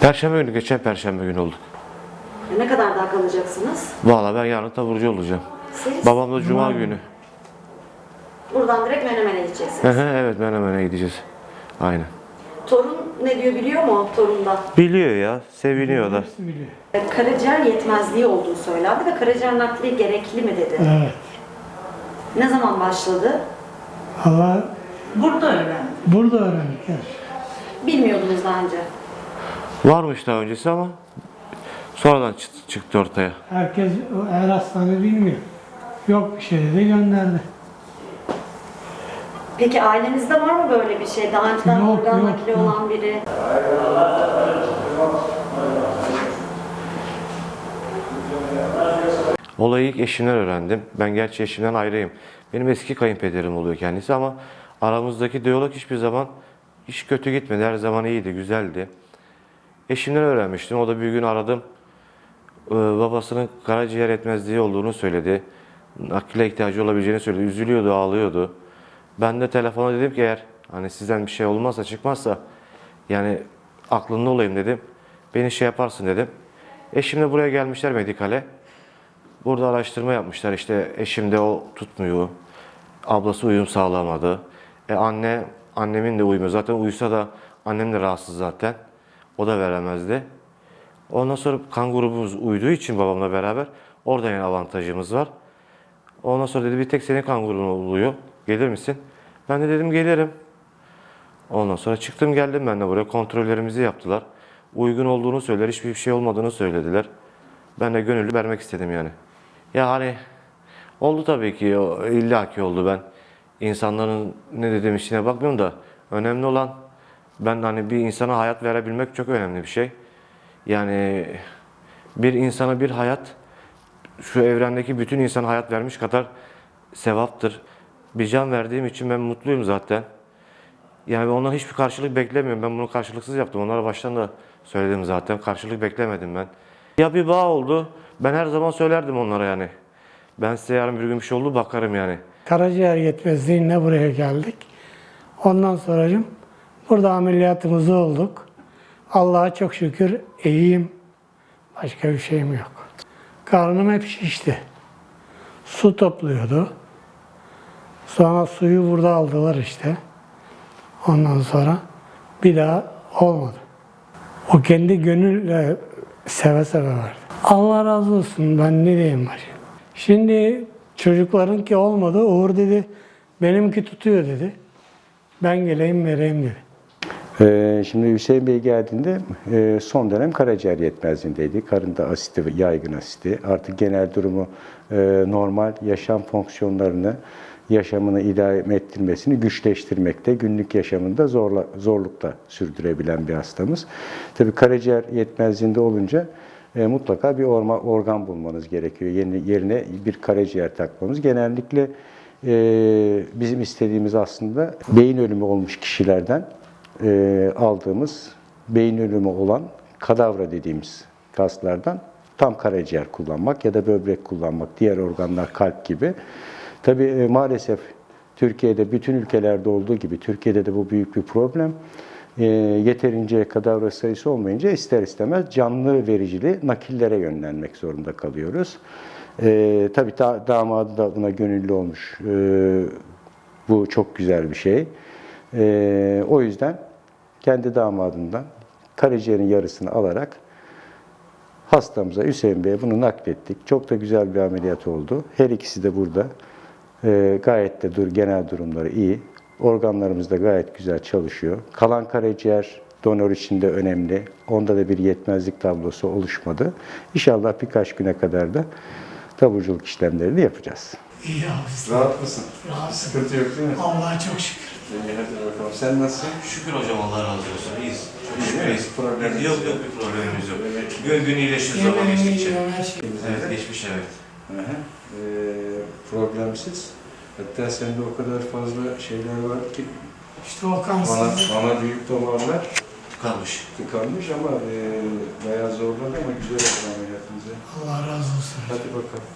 Perşembe günü, geçen perşembe günü olduk. Ne kadar daha kalacaksınız? Valla ben yarın taburcu olacağım. Siz Babam da cuma günü. buradan direkt Menemen'e gideceksiniz. evet Menemen'e gideceğiz. Aynen. Torun ne diyor biliyor mu torunda? Biliyor ya, seviniyor da. Biliyor. Karaciğer yetmezliği olduğu söylendi ve karaciğer nakli gerekli mi dedi. Evet. Ne zaman başladı? Allah Burada öğrendim. burada öğrendik. yani. Bilmiyordunuz daha önce. Varmış daha öncesi ama sonradan çıktı, çıktı ortaya. Herkes o her hastane bilmiyor. Yok bir şey dedi gönderdi. Peki ailenizde var mı böyle bir şey? Daha önceden Yok, organ yok, nakli yok. olan biri? Olayı ilk eşimden öğrendim. Ben gerçi eşimden ayrıyım. Benim eski kayınpederim oluyor kendisi ama aramızdaki diyalog hiçbir zaman hiç kötü gitmedi. Her zaman iyiydi, güzeldi. Eşimden öğrenmiştim. O da bir gün aradım. Ee, babasının karaciğer yetmezliği olduğunu söyledi. Nakile ihtiyacı olabileceğini söyledi. Üzülüyordu, ağlıyordu. Ben de telefona dedim ki eğer hani sizden bir şey olmazsa çıkmazsa yani aklında olayım dedim. Beni şey yaparsın dedim. Eşim de buraya gelmişler medikale. Burada araştırma yapmışlar işte eşimde o tutmuyor. Ablası uyum sağlamadı. E anne, annemin de uymuyor. Zaten uyusa da annem de rahatsız zaten. O da veremezdi. Ondan sonra kan grubumuz uyduğu için babamla beraber orada yani avantajımız var. Ondan sonra dedi bir tek senin kan grubun oluyor. Gelir misin? Ben de dedim gelirim. Ondan sonra çıktım geldim ben de buraya. Kontrollerimizi yaptılar. Uygun olduğunu söylediler. Hiçbir şey olmadığını söylediler. Ben de gönüllü vermek istedim yani. Ya hani oldu tabii ki. o İlla ki oldu ben. insanların ne dediğim işine bakmıyorum da önemli olan ben hani bir insana hayat verebilmek çok önemli bir şey. Yani bir insana bir hayat şu evrendeki bütün insana hayat vermiş kadar sevaptır. Bir can verdiğim için ben mutluyum zaten. Yani ondan hiçbir karşılık beklemiyorum. Ben bunu karşılıksız yaptım. Onlara baştan da söyledim zaten. Karşılık beklemedim ben. Ya bir bağ oldu. Ben her zaman söylerdim onlara yani. Ben size yarın bir gün bir şey oldu bakarım yani. Karaciğer yetmezliğine buraya geldik. Ondan sonracım burada ameliyatımızı olduk. Allah'a çok şükür iyiyim. Başka bir şeyim yok. Karnım hep şişti. Su topluyordu. Sonra suyu burada aldılar işte. Ondan sonra bir daha olmadı. O kendi gönülle seve seve verdi. Allah razı olsun ben ne diyeyim başka. Şimdi çocuklarınki olmadı. Uğur dedi benimki tutuyor dedi. Ben geleyim vereyim dedi. Ee, şimdi Hüseyin Bey geldiğinde e, son dönem karaciğer yetmezliğindeydi. Karında asiti, yaygın asiti. Artık genel durumu e, normal yaşam fonksiyonlarını, yaşamını idame ettirmesini güçleştirmekte, günlük yaşamında zorla, zorlukla sürdürebilen bir hastamız. Tabii karaciğer yetmezliğinde olunca e, mutlaka bir orma, organ bulmanız gerekiyor. Yeni, yerine bir karaciğer takmamız. Genellikle e, bizim istediğimiz aslında beyin ölümü olmuş kişilerden e, aldığımız beyin ölümü olan kadavra dediğimiz kaslardan tam karaciğer kullanmak ya da böbrek kullanmak, diğer organlar kalp gibi. Tabii e, maalesef Türkiye'de bütün ülkelerde olduğu gibi Türkiye'de de bu büyük bir problem. E, yeterince kadavra sayısı olmayınca ister istemez canlı vericili nakillere yönlenmek zorunda kalıyoruz. E, tabii da, damadı da buna gönüllü olmuş. E, bu çok güzel bir şey. E, o yüzden kendi damadından karaciğerin yarısını alarak hastamıza Hüseyin Bey'e bunu naklettik. Çok da güzel bir ameliyat oldu. Her ikisi de burada. E, gayet de dur, genel durumları iyi. Organlarımız da gayet güzel çalışıyor. Kalan karaciğer donör için de önemli. Onda da bir yetmezlik tablosu oluşmadı. İnşallah birkaç güne kadar da taburculuk işlemlerini yapacağız. İyi abi. Rahat mısın? Rahat. Sıkıntı yok değil mi? Allah'a çok şükür. İyi hadi bakalım. Sen nasılsın? Şükür hocam Allah razı olsun. İyiyiz. Çok İyi değil mi? Problemimiz Yok yok bir problemimiz yok. Gün gün iyileşir zaman geçtikçe. şey. Evet geçmiş evet. Hı hı. Ee, problemsiz. Hatta sende o kadar fazla şeyler var ki İşte o bana, kansızlık. bana büyük damarlar Kalmış. tıkanmış ama e, bayağı zorladı ama güzel oldu ameliyatımızı. Allah razı olsun. Hadi bakalım.